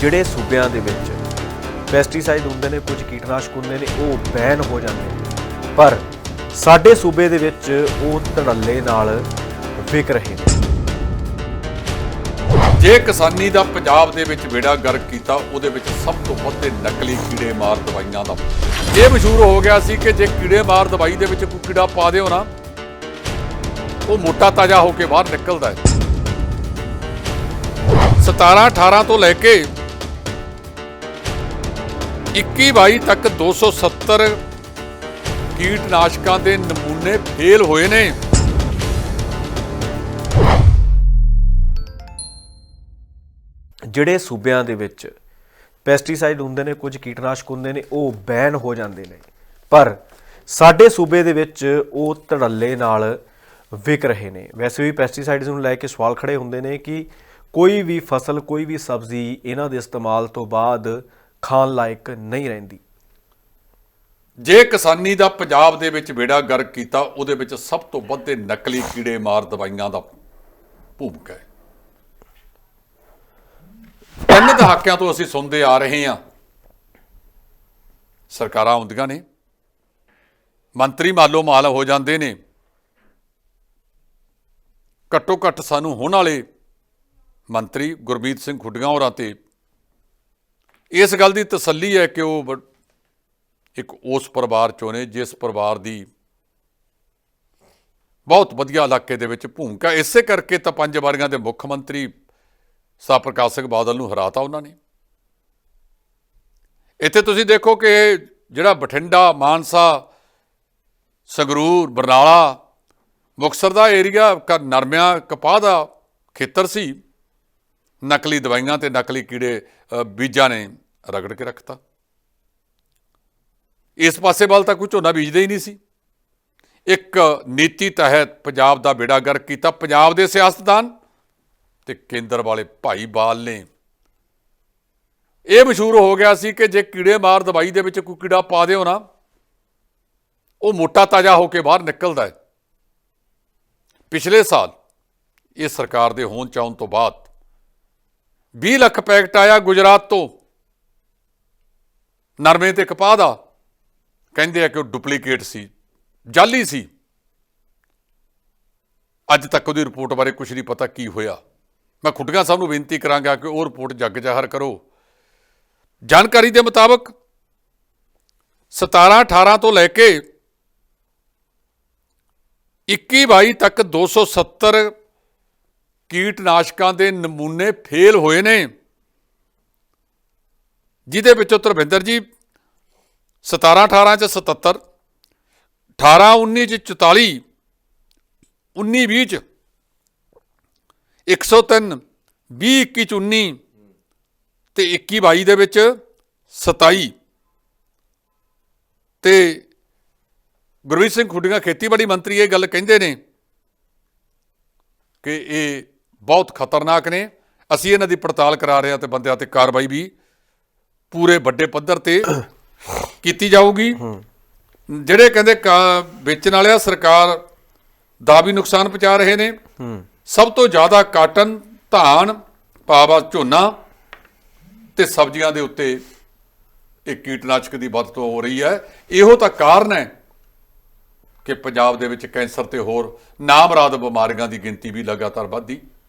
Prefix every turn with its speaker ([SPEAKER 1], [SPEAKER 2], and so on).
[SPEAKER 1] ਜਿਹੜੇ ਸੂਬਿਆਂ ਦੇ ਵਿੱਚ ਪੈਸਟੀਸਾਈਡ ਹੁੰਦੇ ਨੇ, ਕੁਝ ਕੀਟਨਾਸ਼ਕ ਹੁੰਦੇ ਨੇ, ਉਹ ਬੈਨ ਹੋ ਜਾਂਦੇ ਨੇ। ਪਰ ਸਾਡੇ ਸੂਬੇ ਦੇ ਵਿੱਚ ਉਹ ਧੜੱਲੇ ਨਾਲ ਵਿਕ ਰਹੇ ਨੇ।
[SPEAKER 2] ਜੇ ਕਿਸਾਨੀ ਦਾ ਪੰਜਾਬ ਦੇ ਵਿੱਚ ਬੇੜਾ ਗਰਕ ਕੀਤਾ, ਉਹਦੇ ਵਿੱਚ ਸਭ ਤੋਂ ਵੱਧ ਨਕਲੀ ਕੀੜੇ ਮਾਰ ਦਵਾਈਆਂ ਦਾ। ਇਹ ਮਸ਼ਹੂਰ ਹੋ ਗਿਆ ਸੀ ਕਿ ਜੇ ਕੀੜੇ ਮਾਰ ਦਵਾਈ ਦੇ ਵਿੱਚ ਕੋਈ ਕੀੜਾ ਪਾ ਦਿਓ ਨਾ, ਉਹ ਮੋਟਾ ਤਾਜ਼ਾ ਹੋ ਕੇ ਬਾਹਰ ਨਿਕਲਦਾ ਹੈ। 17 18 ਤੋਂ ਲੈ ਕੇ 21 22 ਤੱਕ 270 ਕੀਟਨਾਸ਼ਕਾਂ ਦੇ ਨਮੂਨੇ ਫੇਲ ਹੋਏ ਨੇ।
[SPEAKER 1] ਜਿਹੜੇ ਸੂਬਿਆਂ ਦੇ ਵਿੱਚ ਪੈਸਟੀਸਾਈਡ ਹੁੰਦੇ ਨੇ, ਕੁਝ ਕੀਟਨਾਸ਼ਕ ਹੁੰਦੇ ਨੇ, ਉਹ ਬੈਨ ਹੋ ਜਾਂਦੇ ਨੇ। ਪਰ ਸਾਡੇ ਸੂਬੇ ਦੇ ਵਿੱਚ ਉਹ ਧੜੱਲੇ ਨਾਲ ਵਿਕ ਰਹੇ ਨੇ। ਵੈਸੇ ਵੀ ਪੈਸਟੀਸਾਈਡਸ ਨੂੰ ਲੈ ਕੇ ਸਵਾਲ ਖੜੇ ਹੁੰਦੇ ਨੇ ਕਿ ਕੋਈ ਵੀ ਫਸਲ, ਕੋਈ ਵੀ ਸਬਜ਼ੀ ਇਹਨਾਂ ਦੇ ਇਸਤੇਮਾਲ ਤੋਂ ਬਾਅਦ ਖਾਣ ਲਾਇਕ ਨਹੀਂ ਰਹਿੰਦੀ।
[SPEAKER 2] ਜੇ ਕਿਸਾਨੀ ਦਾ ਪੰਜਾਬ ਦੇ ਵਿੱਚ ਬੇੜਾ ਗਰਕ ਕੀਤਾ, ਉਹਦੇ ਵਿੱਚ ਸਭ ਤੋਂ ਵੱਧ ਨਕਲੀ ਕੀੜੇ ਮਾਰ ਦਵਾਈਆਂ ਦਾ ਭੂਮਿਕਾ ਹੈ। ਤਿੰਨ ਦਹਾਕਿਆਂ ਤੋਂ ਅਸੀਂ ਸੁਣਦੇ ਆ ਰਹੇ ਹਾਂ। ਸਰਕਾਰਾਂ ਆਉਂਦੀਆਂ ਨੇ। ਮੰਤਰੀ ਮਾਲੋ ਮਾਲ ਹੋ ਜਾਂਦੇ ਨੇ। ਘੱਟੋ ਘੱਟ ਸਾਨੂੰ ਹੁਣ ਵਾਲੇ ਮੰਤਰੀ ਗੁਰਮੀਤ ਸਿੰਘ ਖੁੱਡੀਆਂ ਹੋਰਾਂ ਤੇ ਇਸ ਗੱਲ ਦੀ ਤਸੱਲੀ ਹੈ ਕਿ ਉਹ ਇੱਕ ਉਸ ਪਰਿਵਾਰ ਚੋਂ ਨੇ ਜਿਸ ਪਰਿਵਾਰ ਦੀ ਬਹੁਤ ਵਧੀਆ ਇਲਾਕੇ ਦੇ ਵਿੱਚ ਭੂਮਿਕਾ ਇਸੇ ਕਰਕੇ ਤਾਂ ਪੰਜ ਵਾਰੀਆਂ ਦੇ ਮੁੱਖ ਮੰਤਰੀ ਸਾ ਪ੍ਰਕਾਸ਼ ਸਿੰਘ ਬਾਦਲ ਨੂੰ ਹਰਾਤਾ ਉਹਨਾਂ ਨੇ। ਇੱਥੇ ਤੁਸੀਂ ਦੇਖੋ ਕਿ ਜਿਹੜਾ ਬਠਿੰਡਾ, ਮਾਨਸਾ, ਸੰਗਰੂਰ, ਬਰਨਾਲਾ, ਮੁਕਤਸਰ ਦਾ ਏਰੀਆ, ਕ ਨਰਮਿਆਂ, ਕਪਾਹ ਦਾ ਖੇਤਰ ਸੀ। ਨਕਲੀ ਦਵਾਈਆਂ ਤੇ ਨਕਲੀ ਕੀੜੇ ਬੀਜਾਂ ਨੇ ਰਗੜ ਕੇ ਰੱਖਤਾ। ਇਸ ਪਾਸੇ ਵੱਲ ਤਾਂ ਕੋਈ ਝੋਨਾ ਬੀਜਦਾ ਹੀ ਨਹੀਂ ਸੀ। ਇੱਕ ਨੀਤੀ ਤਹਿਤ ਪੰਜਾਬ ਦਾ ਬੇੜਾ ਗਰਕ ਕੀਤਾ। ਪੰਜਾਬ ਦੇ ਸਿਆਸਤਦਾਨ ਤੇ ਕੇਂਦਰ ਵਾਲੇ ਭਾਈ ਬਾਲ ਨੇ। ਇਹ ਮਸ਼ਹੂਰ ਹੋ ਗਿਆ ਸੀ ਕਿ ਜੇ ਕੀੜੇ ਮਾਰ ਦਵਾਈ ਦੇ ਵਿੱਚ ਕੋਈ ਕੀੜਾ ਪਾ ਦਿਓ ਨਾ, ਉਹ ਮੋਟਾ ਤਾਜ਼ਾ ਹੋ ਕੇ ਬਾਹਰ ਨਿਕਲਦਾ ਹੈ। ਪਿਛਲੇ ਸਾਲ ਇਹ ਸਰਕਾਰ ਦੇ ਹੋਣ ਚ ਤੋਂ ਬਾਅਦ 20 ਲੱਖ ਪੈਕਟ ਆਇਆ ਗੁਜਰਾਤ ਤੋਂ। ਨਰਮੇ ਤੇ ਕਪਾਹ ਦਾ। ਕਹਿੰਦੇ ਆ ਕਿ ਉਹ ਡੁਪਲੀਕੇਟ ਸੀ, ਜਾਲੀ ਸੀ। ਅੱਜ ਤੱਕ ਉਹਦੀ ਰਿਪੋਰਟ ਬਾਰੇ ਕੁਝ ਨਹੀਂ ਪਤਾ ਕੀ ਹੋਇਆ। ਮੈਂ ਖੁੱਡੀਆਂ ਸਾਹਿਬ ਨੂੰ ਬੇਨਤੀ ਕਰਾਂਗਾ ਕਿ ਉਹ ਰਿਪੋਰਟ ਜੱਗ ਜ਼ਾਹਰ ਕਰੋ। ਜਾਣਕਾਰੀ ਦੇ ਮੁਤਾਬਕ 17 18 ਤੋਂ ਲੈ ਕੇ 21 22 ਤੱਕ 270 ਕੀਟਨਾਸ਼ਕਾਂ ਦੇ ਨਮੂਨੇ ਫੇਲ ਹੋਏ ਨੇ। ਜਿਹਦੇ ਵਿੱਚੋਂ ਧਰਮਿੰਦਰ ਜੀ 17 18 ਚ 77 18 19 ਚ 44 19 20 ਚ 103 20 21 ਚ 19 ਤੇ 21 22 ਦੇ ਵਿੱਚ 27 ਤੇ ਗੁਰਵੀਰ ਸਿੰਘ ਖੁੱਡੀਆਂ ਖੇਤੀਬਾੜੀ ਮੰਤਰੀ ਇਹ ਗੱਲ ਕਹਿੰਦੇ ਨੇ ਕਿ ਇਹ ਬਹੁਤ ਖਤਰਨਾਕ ਨੇ। ਅਸੀਂ ਇਹਨਾਂ ਦੀ ਪੜਤਾਲ ਕਰਾ ਰਹੇ ਹਾਂ ਤੇ ਬੰਦਿਆਂ ਤੇ ਕਾਰਵਾਈ ਵੀ ਪੂਰੇ ਵੱਡੇ ਪੱਧਰ ਤੇ ਕੀਤੀ ਜਾਊਗੀ। ਜਿਹੜੇ ਕਹਿੰਦੇ ਕਾ- ਵੇਚਣ ਵਾਲੇ ਆ, ਸਰਕਾਰ ਦਾ ਵੀ ਨੁਕਸਾਨ ਪਹੁੰਚਾ ਰਹੇ ਨੇ। ਸਭ ਤੋਂ ਜ਼ਿਆਦਾ ਕਾਟਨ, ਧਾਨ, ਪਾਵਾ ਝੋਨਾ ਤੇ ਸਬਜ਼ੀਆਂ ਦੇ ਉੱਤੇ ਇਹ ਕੀਟਨਾਸ਼ਕ ਦੀ ਵਰਤੋਂ ਹੋ ਰਹੀ ਹੈ। ਇਹੋ ਤਾਂ ਕਾਰਨ ਹੈ ਕਿ ਪੰਜਾਬ ਦੇ ਵਿੱਚ ਕੈਂਸਰ ਤੇ ਹੋਰ ਨਾਮਰਾਦ ਬਿਮਾਰੀਆਂ ਦੀ ਗਿਣਤੀ ਵੀ ਲਗਾਤਾਰ ਵੱਧਦੀ।